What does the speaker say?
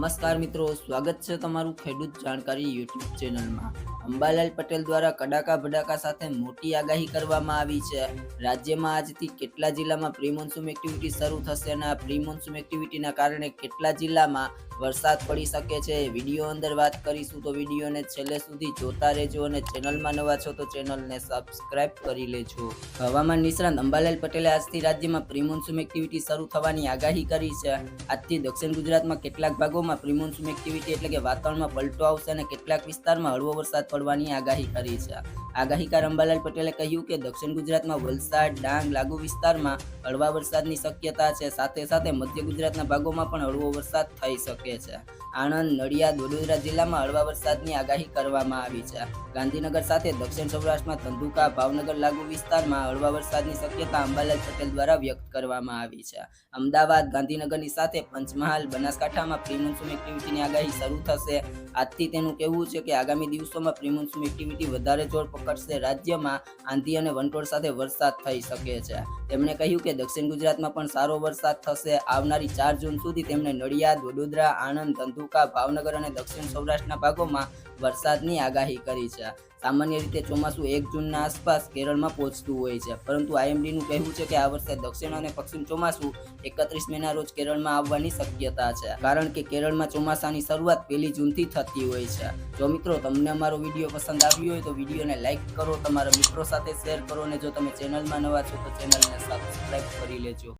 નમસ્કાર મિત્રો, સ્વાગત છે તમારું ખેડૂત જાણકારી યુટ્યુબ ચેનલમાં. અંબાલાલ પટેલ દ્વારા કડાકા ભડાકા સાથે મોટી આગાહી કરવામાં આવી છે. રાજ્યમાં આજથી કેટલા જિલ્લામાં પ્રી મોન્સૂન એક્ટિવિટી શરૂ થશે અને આ પ્રી મોન્સૂન એક્ટિવિટીના કારણે કેટલા જિલ્લામાં વરસાદ પડી શકે છે, વીડિયો અંદર વાત કરીશું તો વિડીયોને છેલ્લે સુધી જોતા રહેજો અને ચેનલમાં નવા છો તો ચેનલને સબસ્ક્રાઇબ કરી લેજો. હવામાન નિષ્ણાંત અંબાલાલ પટેલે આજથી રાજ્યમાં પ્રિમોન્સુમ એક્ટિવિટી શરૂ થવાની આગાહી કરી છે. આજથી દક્ષિણ ગુજરાતમાં કેટલાક ભાગોમાં પ્રિમોન્સુમ એક્ટિવિટી એટલે કે વાતાવરણમાં પલટો આવશે અને કેટલાક વિસ્તારમાં હળવો વરસાદ પડવાની આગાહી કરી છે. આગાહીકાર અંબાલાલ પટેલે કહ્યું કે દક્ષિણ ગુજરાતમાં વલસાડ, ડાંગ લાગુ વિસ્તારમાં હળવા વરસાદની શક્યતા છે. સાથે સાથે મધ્ય ગુજરાતના ભાગોમાં પણ હળવો વરસાદ થઈ શકે છે. આણંદ, નડિયાદ, વડોદરા જિલ્લામાં હળવા વરસાદની આગાહી કરવામાં આવી છે. ગાંધીનગર સાથે દક્ષિણ સૌરાષ્ટ્રમાં ધંધુકા, ભાવનગર લાગુ વિસ્તારમાં હળવા વરસાદની શક્યતા અંબાલાલ પટેલ દ્વારા વ્યક્ત કરવામાં આવી છે. અમદાવાદ, ગાંધીનગરની સાથે પંચમહાલ, બનાસકાંઠામાં પ્રી એક્ટિવિટીની આગાહી શરૂ થશે. આજથી તેનું કહેવું છે કે આગામી દિવસોમાં પ્રી મોન્સૂન એક્ટિવિટી વધારે જોર પકડશે. રાજ્યમાં આંધી અને વંટોળ સાથે વરસાદ થઈ શકે છે. તેમણે કહ્યું કે દક્ષિણ ગુજરાતમાં પણ સારો વરસાદ થશે. આવનારી ચાર જૂન સુધી તેમણે નડિયાદ, વડોદરા આણંદ ધંધુકા ભાવનગર અને દક્ષિણ સૌરાષ્ટ્રના ભાગોમાં વરસાદની આગાહી કરી છે. સામાન્ય રીતે ચોમાસું એક જૂનના આસપાસ કેરળમાં પહોંચતું હોય છે, પરંતુ આઈએમડીનું કહેવું છે કે આ વર્ષે દક્ષિણ અને પશ્ચિમ ચોમાસું એકત્રીસ મેના રોજ કેરળમાં આવવાની શક્યતા છે, કારણ કે કેરળમાં ચોમાસાની શરૂઆત પહેલી જૂનથી થતી હોય છે. જો મિત્રો તમને અમારો વીડિયો પસંદ આવ્યો હોય તો વિડીયોને લાઇક કરો, તમારા મિત્રો સાથે શેર કરો અને જો તમે ચેનલમાં નવા છો તો ચેનલને સબસ્ક્રાઈબ કરી લેજો.